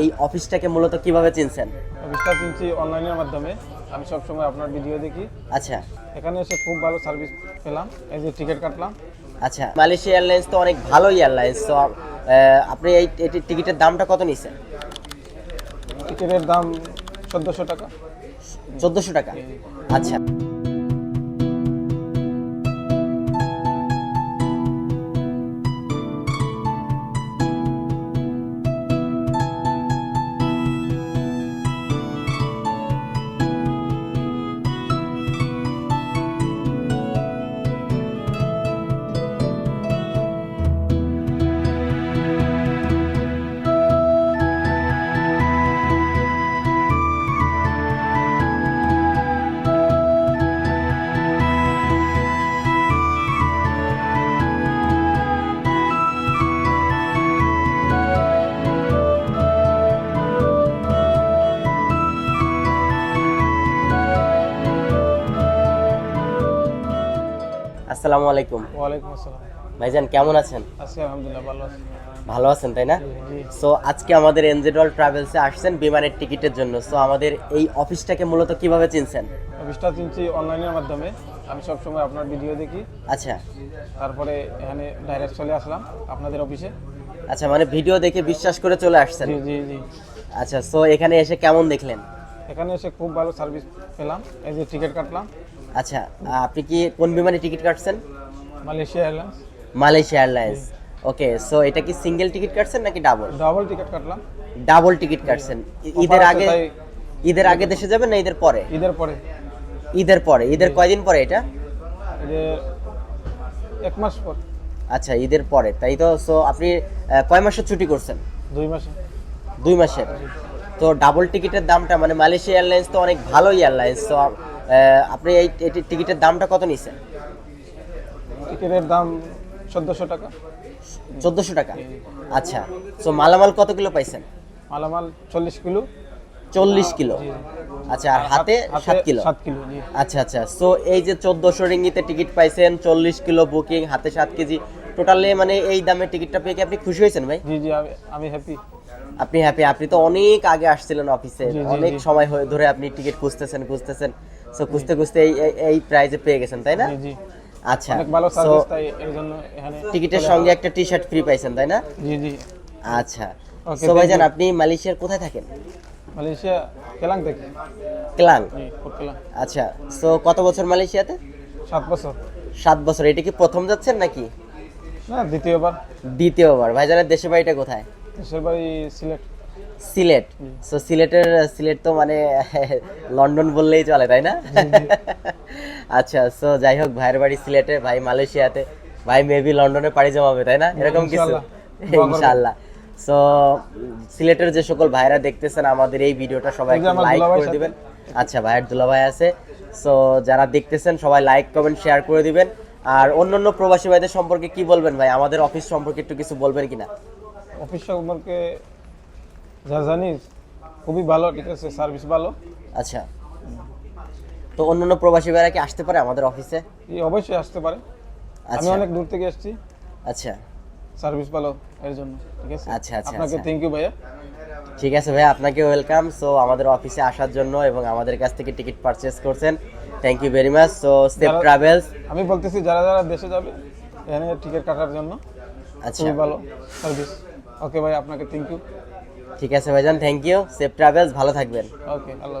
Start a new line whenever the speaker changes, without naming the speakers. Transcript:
এই অফিসটাকে মূলত কীভাবে চিনছেন?
অফিসটা চিনছি অনলাইনের মাধ্যমে। আমি সবসময় আপনার ভিডিও দেখি।
আচ্ছা।
এখানে এসে খুব ভালো সার্ভিস পেলাম। এই যে টিকিট কাটলাম।
আচ্ছা মালয়েশিয়া এয়ারলাইন্স তো অনেক ভালো এয়ারলাইন্স তো আপনি এই টিকিটের দামটা কত নিছেন?
টিকিটের দাম চোদ্দোশো টাকা।
চোদ্দোশো টাকা। আচ্ছা। আসসালামু আলাইকুম।
ওয়ালাইকুম আসসালাম।
ভাইজান কেমন আছেন?
আলহামদুলিল্লাহ ভালো আছি।
ভালো আছেন তাই না? সো আজকে আমাদের এনজেডল ট্রাভেলসে আসছেন বিমানের টিকিটের জন্য। সো আমাদের এই অফিসটাকে মূলত কীভাবে চিনছেন?
অফিসটা চিনছি অনলাইনের মাধ্যমে। আমি সবসময় আপনার ভিডিও দেখি।
আচ্ছা।
তারপরে এখানে ডাইরেক্ট চলে আসলাম আপনাদের অফিসে।
আচ্ছা মানে ভিডিও দেখে বিশ্বাস করে চলে আসছেন?
জি জি জি।
আচ্ছা সো এখানে এসে কেমন দেখলেন?
এখানে এসে খুব ভালো সার্ভিস পেলাম। এই যে টিকিট কাটলাম।
আচ্ছা আপনি কি কোন বিমানে টিকিট কাটছেন?
Malaysia Airlines.
Malaysia Airlines. Okay so এটা কি সিঙ্গেল টিকিট কাটছেন নাকি ডাবল
ডাবল টিকিট কাটলাম।
ডাবল টিকিট কাটছেন। ঈদের আগে ঈদের আগে দেশে যাবেন না ঈদের পরে?
ঈদের পরে।
ঈদের পরে ঈদের কয়দিন পরে এটা?
এক মাস পর।
আচ্ছা ঈদের পরে তাই তো? সো আপনি কয় মাসের ছুটি করছেন?
দুই মাসে।
দুই মাসের। তো ডাবল টিকিটের দামটা মানে মালয়েশিয়া এয়ারলাইন্স তো অনেক ভালো এয়ারলাইন্স তো আপনি এই এটির টিকিটের দামটা কত নিছেন
টিকিটের দাম চোদ্দোশো টাকা।
চোদ্দোশো টাকা? আচ্ছা সো মালামাল কত কিলো পাইছেন?
মালামাল চল্লিশ কিলো।
চল্লিশ কিলো? আচ্ছা আর হাতে? সাত কিলো?
সাত কিলো জি।
আচ্ছা আচ্ছা সো এই যে চোদ্দোশো রিঙ্গিতে টিকিট পাইছেন চল্লিশ কিলো বুকিং হাতে সাত কেজি টোটালে মানে এই দামে টিকিটটা পেয়ে কি আপনি খুশি হয়েছেন ভাই?
জি জি আমি- আমি হ্যাপি
আপনি হ্যাপি আপনি তো অনেক আগে আসছিলেন অফিসে অনেক সময় হয়ে ধরে আপনি টিকিট খুঁজতেছেন খুঁজতেছেন। সো খুঁজতে খুঁজতে এই এই- প্রাইজে পেয়ে গেছেন তাই না?
জি জি।
আচ্ছা।
অনেক ভালো সার্ভিস তাই এর জন্য এখানে
টিকিটের সঙ্গে একটা টি শার্ট ফ্রি পাইছেন তাই না?
জি জি।
আচ্ছা। সো ভাইজান আপনি মালয়েশিয়ার কোথায় থাকেন?
মালয়েশিয়া কেলাং থেকে।
ক্লাং। আচ্ছা। সো কত বছর মালয়েশিয়াতে?
সাত বছর।
সাত বছর। এটা কি প্রথম যাচ্ছেন নাকি?
না দ্বিতীয়বার।
দ্বিতীয়বার। ভাইজানের দেশের বাড়িটা কোথায়?
দেশের বাড়ি সিলেট?
সিলেট। সো সিলেটের সিলেট তো মানে লন্ডন বললেই চলে তাই না? আচ্ছা সো যাই হোক ভাইয়ের বাড়ি সিলেটে ভাই মালয়েশিয়াতে। ভাই মেবি লন্ডনে পাড়ি জমাবে তাই না? এরকম কিছু।
ইনশাআল্লাহ।
ইনশাআল্লাহ সো সিলেটের যে সকল ভাইরা দেখতেছেন আমাদের এই ভিডিওটা সবাই লাইক করে দিবেন। আচ্ছা ভাইয়ের দুলাভাই আছে। সো যারা দেখতেছেন সবাই লাইক কমেন্ট শেয়ার করে দিবেন। আর অন্যান্য প্রবাসী ভাইদের সম্পর্কে কি বলবেন ভাই? আমাদের অফিস সম্পর্কে একটু কিছু বলবেন কিনা?
অফিস সম্পর্কে যা জানিস খুবই ভালো ঠিক আছে? সার্ভিস ভালো।
আচ্ছা। তো অন্যান্য প্রবাসী ভাইরা কি আসতে পারে আমাদের অফিসে?
এই অবশ্যই আসতে পারে। আমি
আচ্ছা।
অনেক দূর থেকে এসেছি।
আচ্ছা।
সার্ভিস ভালো এর জন্য ঠিক আছে?
আচ্ছা, আচ্ছা,
আপনাকে
আচ্ছা।
থ্যাংক ইউ ভাইয়া।
ঠিক আছে ভাই আপনাকে ওয়েলকাম সো আমাদের অফিসে আসার জন্য এবং আমাদের কাছ থেকে টিকিট পারচেজ করছেন। Thank you very much so safe travels
আমি বলতেছি যারা যারা দেশে যাবে এখানে টিকিট কাটার জন্য
আচ্ছা।
ভালো সার্ভিস। ওকে ভাই আপনাকে থ্যাংক ইউ
ঠিক আছে ভাইজান থ্যাংক ইউ সেফ ট্রাভেলস ভালো থাকবেন।
ওকে আল্লাহ